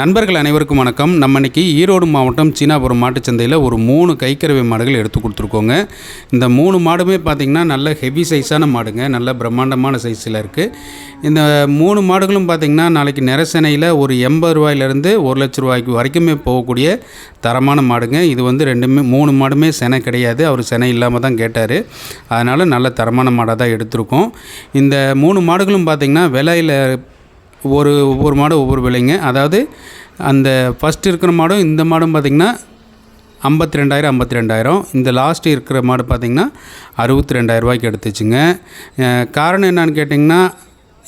நண்பர்கள் அனைவருக்கும் வணக்கம். நம்ம இன்றைக்கி ஈரோடு மாவட்டம் சீனாபுரம் மாட்டுச்சந்தையில் ஒரு மூணு கைக்கறவை மாடுகள் எடுத்து கொடுத்துருக்கோங்க. இந்த மூணு மாடுமே பார்த்திங்கன்னா நல்ல ஹெவி சைஸான மாடுங்க. நல்ல பிரம்மாண்டமான சைஸில் இருக்குது இந்த மூணு மாடுகளும் பார்த்திங்கன்னா நாளைக்கு நிறசனையில் ஒரு எண்பது ரூபாயிலேருந்து ஒரு லட்ச ரூபாய்க்கு வரைக்குமே போகக்கூடிய தரமான மாடுங்க. இது வந்து ரெண்டுமே மூணு மாடுமே செனை கிடையாது. அவர் செனை இல்லாமல் தான் கேட்டார். அதனால் நல்ல தரமான மாடாக தான் எடுத்திருக்கோம். இந்த மூணு மாடுகளும் பார்த்திங்கன்னா விலையில் ஒரு ஒவ்வொரு மாடும் ஒவ்வொரு விலைங்க. அதாவது அந்த ஃபஸ்ட்டு இருக்கிற மாடும் இந்த மாடும் பார்த்திங்கன்னா ஐம்பத்தி ரெண்டாயிரம் ஐம்பத்தி ரெண்டாயிரம் இந்த லாஸ்ட்டு இருக்கிற மாடு பார்த்திங்கன்னா அறுபத்தி ரெண்டாயிரரூபாய்க்கு எடுத்துச்சுங்க. காரணம் என்னன்னு கேட்டிங்கன்னா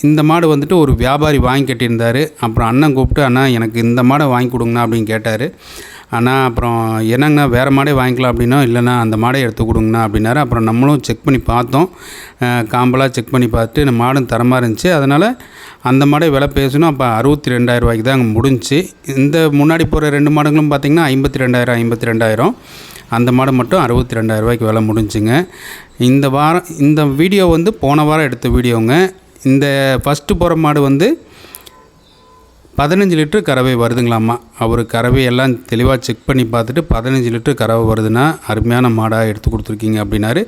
இந்த மாடு வந்துட்டு ஒரு வியாபாரி வாங்கி கட்டியிருந்தார். அப்புறம் அண்ணன் கூப்பிட்டு அண்ணா எனக்கு இந்த மாடை வாங்கி கொடுங்கண்ணா அப்படின்னு கேட்டார். ஆனால் அப்புறம் என்னங்கண்ணா வேறு மாடே வாங்கிக்கலாம் அப்படின்னா இல்லைண்ணா அந்த மாடை எடுத்து கொடுங்கண்ணா அப்படின்னாரு. அப்புறம் நம்மளும் செக் பண்ணி பார்த்தோம். காம்பலாக செக் பண்ணி பார்த்துட்டு இந்த மாடும் தரமாக இருந்துச்சு. அதனால் அந்த மாடை விலை பேசணும் அப்போ அறுபத்தி ரெண்டாயிரம் ரூபாய்க்கு தான் அங்கே முடிஞ்சுச்சு. இந்த முன்னாடி போகிற ரெண்டு மாடுங்களும் பார்த்திங்கன்னா ஐம்பத்தி ரெண்டாயிரம் ஐம்பத்தி ரெண்டாயிரம். அந்த மாடு மட்டும் அறுபத்தி ரெண்டாயிரம் ரூபாய்க்கு விலை முடிஞ்சுங்க. இந்த வாரம் இந்த வீடியோ வந்து போன வாரம் எடுத்த வீடியோங்க. இந்த ஃபஸ்ட்டு போகிற மாடு வந்து பதினஞ்சு லிட்டரு கறவை வருதுங்களாம்மா. அவர் கறவை எல்லாம் தெளிவாக செக் பண்ணி பார்த்துட்டு பதினஞ்சு லிட்டரு கறவை வருதுன்னா அருமையான மாடாக எடுத்து கொடுத்துருக்கீங்க அப்படின்னாரு.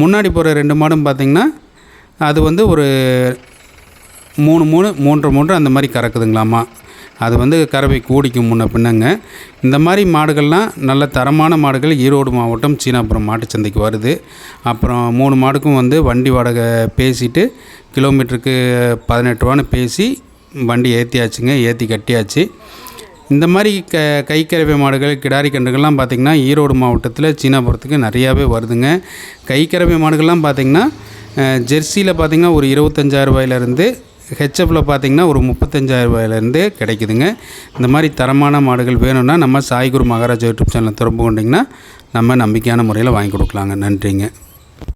முன்னாடி போகிற ரெண்டு மாடும் பார்த்திங்கன்னா அது வந்து ஒரு மூணு மூணு மூன்று மூன்று அந்த மாதிரி கறக்குதுங்களாம்மா அது வந்து கறவை கூடிக்கும் முன்ன பின்னங்க. இந்த மாதிரி மாடுகள்லாம் நல்ல தரமான மாடுகள் ஈரோடு மாவட்டம் சீனாபுரம் மாட்டுச்சந்தைக்கு வருது. அப்புறம் மூணு மாடுக்கும் வந்து வண்டி வாடகை பேசிட்டு கிலோமீட்டருக்கு பதினெட்டு ரூபான்னு பேசி வண்டி ஏற்றியாச்சுங்க ஏற்றி கட்டியாச்சு. இந்த மாதிரி க கைக்கறவை மாடுகள் கிடாரி கன்றுகள்லாம் பார்த்திங்கன்னா ஈரோடு மாவட்டத்தில் சீனாபுரத்துக்கு நிறையாவே வருதுங்க. கைக்கறவை மாடுகள்லாம் பார்த்திங்கன்னா ஜெர்சியில் பார்த்திங்கன்னா ஒரு இருபத்தஞ்சாயிரம் ரூபாயிலேருந்து ஹெச்எஃப்பில் பார்த்திங்கன்னா ஒரு முப்பத்தஞ்சாயிரம் ரூபாயிலேருந்து கிடைக்குதுங்க. இந்த மாதிரி தரமான மாடுகள் வேணும்னா நம்ம சாய்குரு மகாராஜா யூடியூப் சேனலை தொடர்பு கொண்டிங்கன்னா நம்ம நம்பிக்கையான முறையில் வாங்கி கொடுக்கலாங்க. நன்றிங்க.